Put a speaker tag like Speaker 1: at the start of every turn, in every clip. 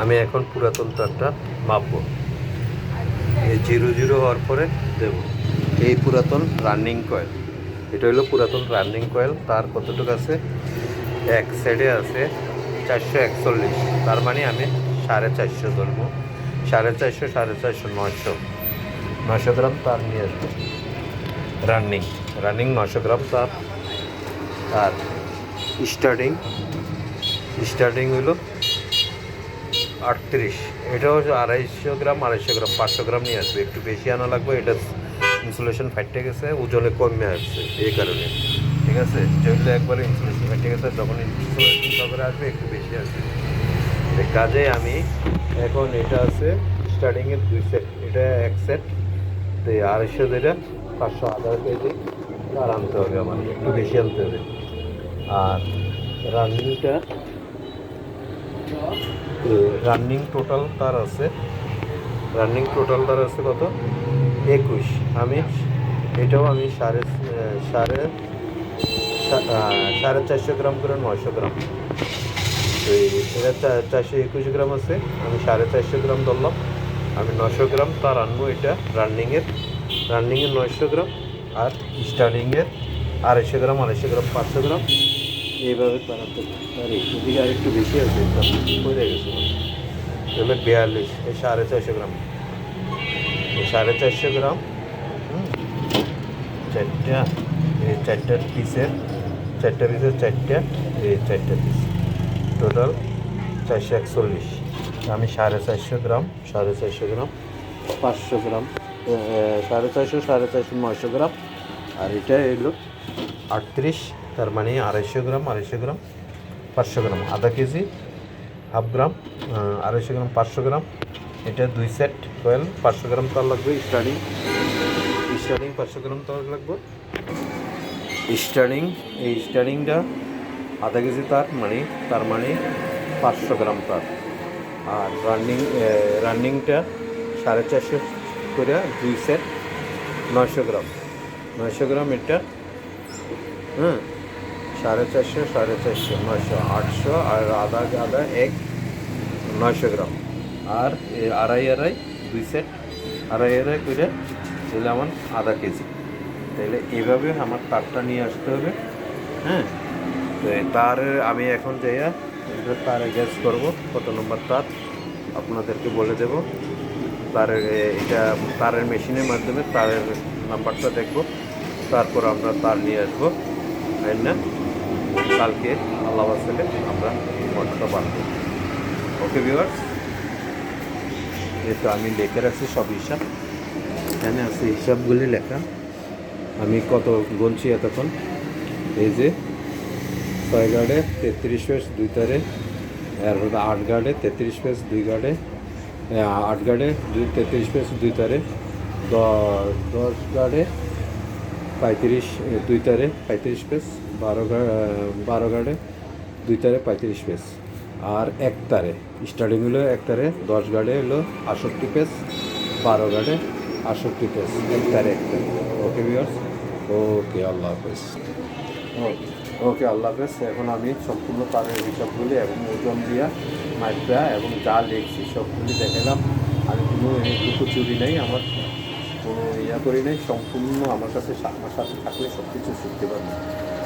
Speaker 1: আমি এখন পুরাতন তারটা মাপবো। এই জিরো জিরো হওয়ার পরে দেব। এই পুরাতন রানিং কয়েল, এটা হলো পুরাতন রানিং কয়েল, তার কতটুকু আছে? এক সাইডে আছে চারশো একচল্লিশ, তার মানে আমি সাড়ে চারশো ধরবো। সাড়ে চারশো সাড়ে চারশো, নয়শো। নয়শো গ্রাম তার নিয়ে আসব। রানিং রানিং নশো গ্রাম তার। আর স্টার্টিং স্টার্টিং হলো আটত্রিশ। এটাও আড়াইশো গ্রাম আড়াইশো গ্রাম, পাঁচশো গ্রাম নিয়ে আসবে। একটু বেশি আনা লাগবে, এটা ইনসুলেশন ফাইটে গেছে, ওজনে কমে আসছে এই কারণে। ঠিক আছে? যেগুলো একবার ইনসুলেশন ফাইটে গেছে, তখন ইনসুলেশন তারপরে আসবে, একটু বেশি আসবে। কাজে আমি এখন এটা আছে স্টার্টিংয়ের দুই সেট এটা এক সেট তো আড়াইশো যেটা পাঁচশো আধা কেজি আর আনতে হবে আমার একটু বেশি আনতে হবে। আর রানিংটা রানিং টোটাল তার আছে। রানিং টোটাল তার আছে কত? একুশ। আমি এটাও আমি সাড়ে সাড়ে সাড়ে চারশো গ্রাম করে নয়শো গ্রাম। তো এটা চারশো একুশ গ্রাম আছে। আমি সাড়ে চারশো গ্রাম ধরলাম। আমি নশো গ্রাম তার আনব এটা রানিংয়ের রানিংয়ের নয়শো গ্রাম আর স্টার্টিংয়ের আড়াইশো গ্রাম আড়াইশো গ্রাম, পাঁচশো গ্রাম। এইভাবে বানাতে পারি। এদিকে আর একটু বেশি আছে হয়ে গেছে। তাহলে বিয়াল্লিশ, এই সাড়ে চারশো গ্রাম। এই সাড়ে চারশো গ্রাম চারটা, এই চারটা পিসের চারটা পিসের চারটা, এই চারটা পিস টোটাল চারশো একচল্লিশ। আমি সাড়ে চারশো গ্রাম, সাড়ে চারশো গ্রাম। পাঁচশো গ্রাম সাড়ে চারশো সাড়ে চারশো, নয়শো গ্রাম। আর এটা এলো আটত্রিশ তার মানে আড়াইশো গ্রাম আড়াইশো গ্রাম, পাঁচশো গ্রাম, আধা কেজি, হাফ গ্রাম আড়াইশো গ্রাম, পাঁচশো গ্রাম। এটা দুই সেট কয়েল, পাঁচশো গ্রাম তার লাগবে স্টার্টিং স্টার্টিং পাঁচশো গ্রাম তার লাগবে। স্টার্টিং এই স্টার্টিংটা আধা কেজি তার মানে তার মানে পাঁচশো গ্রাম তার। আর রানিং রানিংটা সাড়ে চারশো করে দুই সেট, নয়শো গ্রাম। নয়শো গ্রাম এটা হ্যাঁ সাড়ে চারশো সাড়ে চারশো, নয়শো, আটশো আর আধা আধা এক নয়শো গ্রাম। আর আড়াই আড়াই, দুই সেট আড়াই আড়াই করে তাহলে আমার আধা কেজি। তাহলে এইভাবে আমার তারটা নিয়ে আসতে হবে হ্যাঁ? তো তার আমি এখন যাইয়া তারে গ্যাস করব, কত নম্বর তার আপনাদেরকে বলে দেব। তারের এটা তারের মেশিনের মাধ্যমে তারের নাম্বারটা দেখব, তারপর আমরা তার নিয়ে আসব, তাই না? কালকে আল্লাহ আসলে আমরা মোটরটা বানাবো ওকে ভিউয়ার্স যেহেতু আমি লিখে রাখছি সব হিসাব, এখানে আছে হিসাবগুলি লেখা। আমি কত গুনছি এতক্ষণ? এই যে, ছয় গার্ডে তেত্রিশ পেস দুই তারে হলো আট গার্ডে তেত্রিশ পেস দুই গার্ডে আট গার্ডে দুই তেত্রিশ পেস দুই তারে দশ গার্ডে পঁয়ত্রিশ দুই তারে পঁয়ত্রিশ পেস বারো বারো গার্ডে দুই তারে পঁয়ত্রিশ পেস আর এক তারে স্টার্টিং হলো এক তারে, দশ গার্ডে হলো আটষট্টি পেস বারো গার্ডে আটষট্টি পেস এক তারে এক তারে। ওকে বিয়ার্স ওকে আল্লাহ হাফেজ। ওকে আল্লাহ হাফেজ। এখন আমি সম্পূর্ণ তারের হিসাবগুলি এবং ওজন দিয়া মাইকটা এবং যা লিখছি সবগুলি দেখালাম। আমি কোনো এটুকু চুরি নেই আমার। কোনো ইয়া করি নাই, সম্পূর্ণ আমার কাছে আমার সাথে থাকলে সব কিছু শিখতে পারি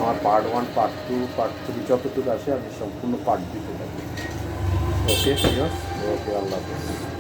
Speaker 1: আমার part one part two part three যতটুকু আসে আমি সম্পূর্ণ পার্ট দিতে পারি ওকে ওকে আল্লাহ হাফেজ।